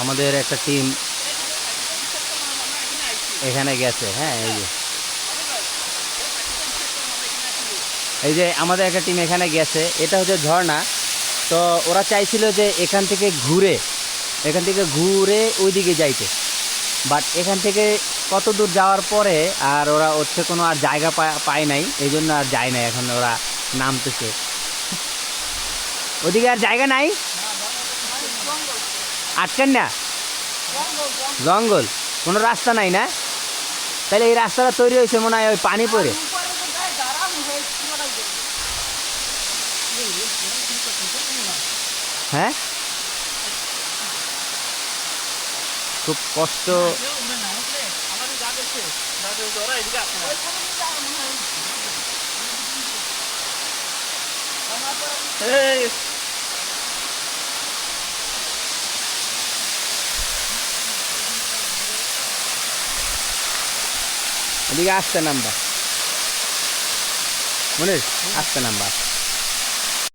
আমাদের একটা টিম এখানে গেছে হ্যাঁ এই যে। এই যে আমাদের একটা টিম এখানে গেছে, এটা হচ্ছে ঝর্ণা। তো ওরা চাইছিল যে এখান থেকে ঘুরে, এখান থেকে ঘুরে ওইদিকে যাইতে। বাট এখান থেকে কত দূর যাওয়ার পরে আর ওরা হচ্ছে কোনো আর জায়গা পায় নাই, এই জন্য আর যায় নাই, এখন ওরা নামতেছে। ওদিকে আর জায়গা নাই? আটকেন না? জঙ্গল। কোনো রাস্তা নাই না? তাহলে এই রাস্তাটা তৈরি হয়েছে মনে হয় ওই পানি পড়ে। হ্যাঁ? খুব কষ্ট। এদিকে আসতে নাম্বার। মনির আসতে নাম্বার।